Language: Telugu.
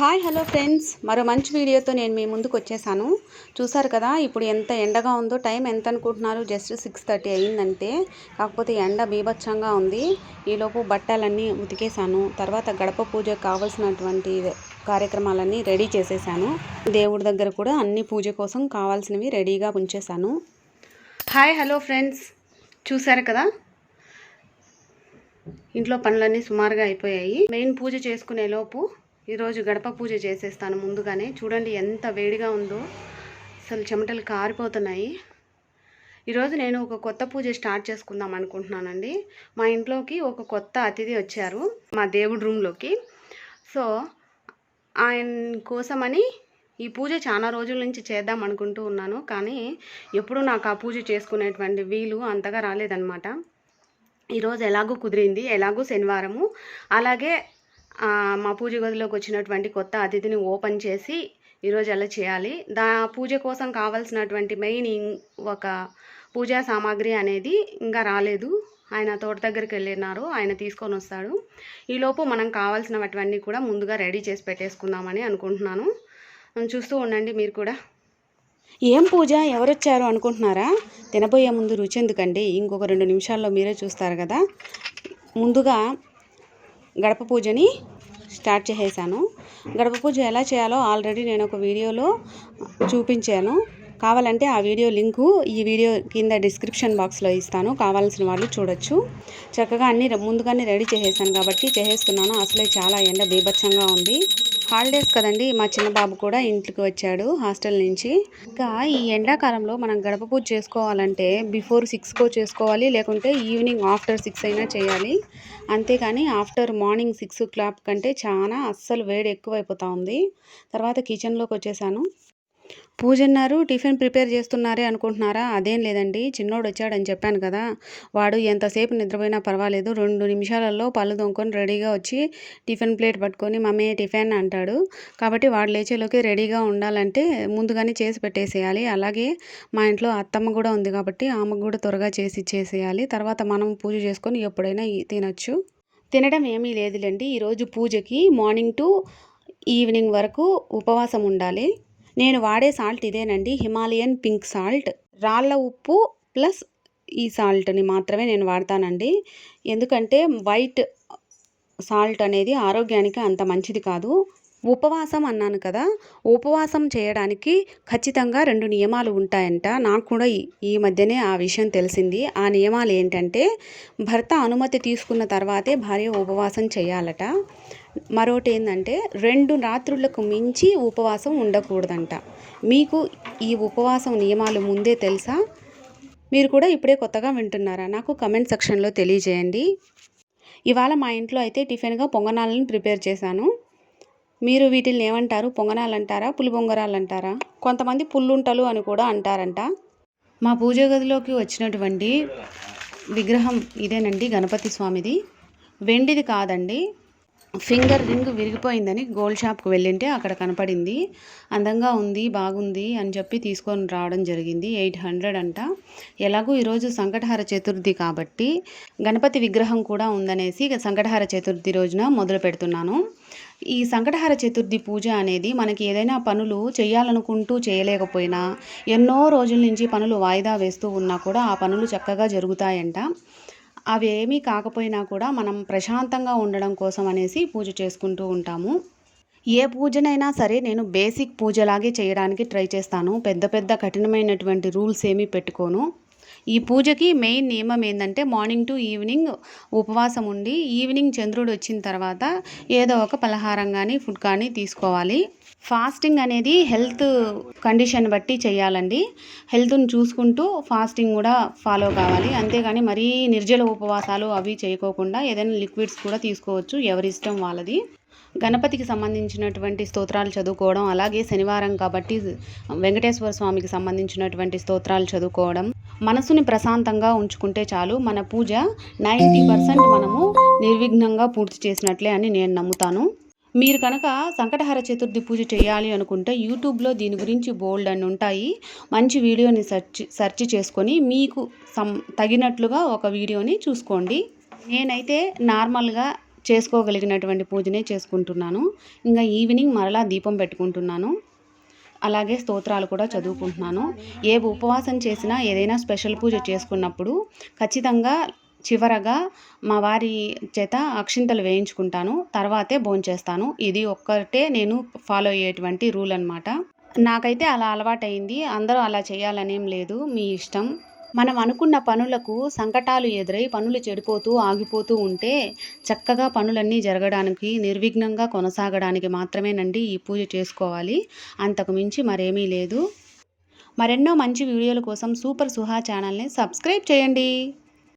Hi hello friends. మరో మంచి వీడియోతో నేను మీ ముందుకు వచ్చేసాను. చూసారు కదా ఇప్పుడు ఎంత ఎండగా ఉందో టైం ఎంత అనుకుంటున్నారు? జస్ట్ సిక్స్ థర్టీ అయిందంటే కాకపోతే ఎండ బీభత్సంగా ఉంది. ఈలోపు బట్టలన్నీ ఉతికేసాను తర్వాత గడప పూజకు కావాల్సినటువంటి కార్యక్రమాలన్నీ రెడీ చేసేసాను దేవుడి దగ్గర కూడా అన్ని పూజ కోసం కావాల్సినవి రెడీగా ఉంచేశాను. Hi hello friends. చూసారు కదా? ఇంట్లో పనులన్నీ సుమారుగా అయిపోయాయి. మెయిన్ పూజ చేసుకునే లోపు ఈరోజు గడప పూజ చేసేస్తాను ముందుగానే. చూడండి ఎంత వేడిగా ఉందో. అసలు చెమటలు కారిపోతున్నాయి. ఈరోజు నేను ఒక కొత్త పూజ స్టార్ట్ చేసుకుందాం అనుకుంటున్నానండి. మా ఇంట్లోకి ఒక కొత్త అతిథి వచ్చారు మా దేవుడి రూమ్లోకి. సో ఆయన కోసమని ఈ పూజ చాలా రోజుల నుంచి చేద్దాం అనుకుంటూ ఉన్నాను. కానీ ఎప్పుడూ నాకు ఆ పూజ చేసుకునేటువంటి వీలు అంతగా రాలేదన్నమాట. ఈరోజు ఎలాగూ కుదిరింది ఎలాగూ శనివారము. అలాగే మా పూజ గదిలోకి వచ్చినటువంటి కొత్త అతిథిని ఓపెన్ చేసి ఈరోజు అలా చేయాలి? దా పూజ కోసం కావాల్సినటువంటి మెయిన్ ఒక పూజా సామాగ్రి అనేది ఇంకా రాలేదు. ఆయన తోట దగ్గరికి వెళ్ళినారు ఆయన తీసుకొని వస్తాడు. ఈలోపు మనం కావాల్సినవన్నీ కూడా ముందుగా రెడీ చేసి పెట్టేసుకుందామని అనుకుంటున్నాను. చూస్తూ ఉండండి మీరు కూడా. ఏం పూజ? ఎవరొచ్చారు అనుకుంటున్నారా? తినబోయే ముందు రుచి ఎందుకండి? ఇంకొక రెండు నిమిషాల్లో మీరే చూస్తారు కదా. ముందుగా గడప పూజని స్టార్ట్ చేసేసాను. గడప పూజ ఎలా చేయాలో ఆల్రెడీ నేను ఒక వీడియోలో చూపించాను. కావాలంటే ఆ వీడియో లింకు ఈ వీడియో కింద డిస్క్రిప్షన్ బాక్స్లో ఇస్తాను. కావాల్సిన వాళ్ళు చూడొచ్చు. చక్కగా అన్ని ముందుగానే రెడీ చేసేసాను కాబట్టి చేసేస్తున్నాను. అసలే చాలా ఎండ బీభత్సంగా ఉంది. హాలిడేస్ కదండి మా చిన్న బాబు కూడా ఇంటికి వచ్చాడు హాస్టల్ నుంచి. ఇంకా ఈ ఎండాకాలంలో మనం గడప పూజ చేసుకోవాలంటే బిఫోర్ సిక్స్కో చేసుకోవాలి లేకుంటే ఈవినింగ్ ఆఫ్టర్ సిక్స్ అయినా చేయాలి. అంతేకాని after morning six o'clock కంటే చాలా అస్సలు వేడి ఎక్కువైపోతూ ఉంది. తర్వాత కిచెన్లోకి వచ్చేసాను. పూజన్నారు టిఫిన్ ప్రిపేర్ చేస్తున్నారే అనుకుంటున్నారా? అదేం లేదండి. చిన్నోడు వచ్చాడని చెప్పాను కదా. వాడు ఎంతసేపు నిద్రపోయినా పర్వాలేదు. రెండు నిమిషాలలో పళ్ళు దొంకొని రెడీగా వచ్చి టిఫిన్ ప్లేట్ పట్టుకొని మమ్మీ టిఫిన్ అంటాడు. కాబట్టి వాడు లేచేలోకి రెడీగా ఉండాలంటే ముందుగానే చేసి పెట్టేసేయాలి. అలాగే మా ఇంట్లో అత్తమ్మ కూడా ఉంది కాబట్టి ఆమెకు కూడా త్వరగా చేసి ఇచ్చేసేయాలి. తర్వాత మనం పూజ చేసుకొని ఎప్పుడైనా తినచ్చు. తినడం ఏమీ లేదులేండి. ఈరోజు పూజకి మార్నింగ్ టు ఈవినింగ్ వరకు ఉపవాసం ఉండాలి. నేను వాడే సాల్ట్ ఇదేనండి హిమాలయన్ పింక్ సాల్ట్. రాళ్ళ ఉప్పు ప్లస్ ఈ సాల్ట్ని మాత్రమే నేను వాడతానండి. ఎందుకంటే వైట్ సాల్ట్ అనేది ఆరోగ్యానికి అంత మంచిది కాదు. ఉపవాసం అన్నాను కదా ఉపవాసం చేయడానికి ఖచ్చితంగా రెండు నియమాలు ఉంటాయంట. నాకు కూడా ఈ- మధ్యనే ఆ విషయం తెలిసింది. ఆ నియమాలు ఏంటంటే భర్త అనుమతి తీసుకున్న తర్వాతే భార్య ఉపవాసం చేయాలట. మరోటి ఏంటంటే రెండు రాత్రులకు మించి ఉపవాసం ఉండకూడదంట. మీకు ఈ ఉపవాసం నియమాలు ముందే తెలుసా? మీరు కూడా ఇప్పుడే కొత్తగా వింటున్నారా? నాకు కమెంట్ సెక్షన్లో తెలియజేయండి. ఇవాళ మా ఇంట్లో అయితే టిఫిన్గా పొంగనాలను ప్రిపేర్ చేశాను. మీరు వీటిని ఏమంటారు? పొంగనాలు అంటారా పులిబొంగరాలు అంటారా కొంతమంది పుల్లుంటలు అని కూడా అంటారంట. మా పూజ గదిలోకి వచ్చినటువంటి విగ్రహం ఇదేనండి గణపతి స్వామిది. వెండిది కాదండి. ఫింగర్ రింగ్ విరిగిపోయిందని గోల్డ్ షాప్కి వెళ్ళింటే అక్కడ కనపడింది. అందంగా ఉంది బాగుంది అని చెప్పి తీసుకొని రావడం జరిగింది. ఎయిట్ హండ్రెడ్ అంట. ఎలాగూ ఈరోజు సంకటహార చతుర్థి కాబట్టి గణపతి విగ్రహం కూడా ఉందనేసి సంకటహార చతుర్థి రోజున మొదలు పెడుతున్నాను. ఈ సంకటహార చతుర్థి పూజ అనేది మనకి ఏదైనా పనులు చేయాలనుకుంటూ చేయలేకపోయినా ఎన్నో రోజుల నుంచి పనులు వాయిదా వేస్తూ ఉన్నా కూడా ఆ పనులు చక్కగా జరుగుతాయంట. అవి ఏమీ కాకపోయినా కూడా మనం ప్రశాంతంగా ఉండడం కోసం అనేసి పూజ చేసుకుంటూ ఉంటాము. ఏ పూజనైనా సరే నేను బేసిక్ పూజలాగే చేయడానికి ట్రై చేస్తాను. పెద్ద పెద్ద కఠినమైనటువంటి రూల్స్ ఏమీ పెట్టుకోను. ఈ పూజకి మెయిన్ నియమం ఏంటంటే మార్నింగ్ టు ఈవినింగ్ ఉపవాసం ఉండి ఈవినింగ్ చంద్రుడు వచ్చిన తర్వాత ఏదో ఒక పలహారం కానీ ఫుడ్ కానీ తీసుకోవాలి. ఫాస్టింగ్ అనేది హెల్త్ కండిషన్ బట్టి చేయాలండి. హెల్త్ని చూసుకుంటూ ఫాస్టింగ్ కూడా ఫాలో కావాలి. అంతేగాని మరీ నిర్జల ఉపవాసాలు అవి చేయకోకుండా ఏదైనా లిక్విడ్స్ కూడా తీసుకోవచ్చు ఎవరి ఇష్టం వాళ్ళది. గణపతికి సంబంధించినటువంటి స్తోత్రాలు చదువుకోవడం అలాగే శనివారం కాబట్టి వెంకటేశ్వర స్వామికి సంబంధించినటువంటి స్తోత్రాలు చదువుకోవడం. మనసుని ప్రశాంతంగా ఉంచుకుంటే చాలు. మన పూజ నైంటీ పర్సెంట్ మనము నిర్విఘ్నంగా పూర్తి చేసినట్లే అని నేను నమ్ముతాను. మీరు కనుక సంకటహర చతుర్థి పూజ చేయాలి అనుకుంటే యూట్యూబ్లో దీని గురించి బోల్డ్ అని ఉంటాయి. మంచి వీడియోని సెర్చ్ సెర్చ్ చేసుకొని మీకు సం తగినట్లుగా ఒక వీడియోని చూసుకోండి. నేనైతే నార్మల్గా చేసుకోగలిగినటువంటి పూజనే చేసుకుంటున్నాను. ఇంకా ఈవినింగ్ మరలా దీపం పెట్టుకుంటున్నాను. అలాగే స్తోత్రాలు కూడా చదువుకుంటున్నాను. ఏ ఉపవాసం చేసినా ఏదైనా స్పెషల్ పూజ చేసుకున్నప్పుడు ఖచ్చితంగా చివరగా మా వారి చేత అక్షింతలు వేయించుకుంటాను. తర్వాతే భోంచేస్తాను ఇది ఒక్కటే నేను ఫాలో అయ్యేటువంటి రూల్ అనమాట నాకైతే అలా అలవాటైంది. అందరూ అలా చేయాలనేం లేదు. మీ ఇష్టం. మనం అనుకున్న పనులకు సంకటాలు ఎదురై పనులు చెడిపోతూ ఆగిపోతూ ఉంటే చక్కగా పనులన్నీ జరగడానికి నిర్విఘ్నంగా కొనసాగడానికి మాత్రమేనండి ఈ పూజ చేసుకోవాలి. అంతకు మించి మరేమీ లేదు. మరెన్నో మంచి వీడియోల కోసం సూపర్ సుహా ఛానల్ని సబ్స్క్రైబ్ చేయండి.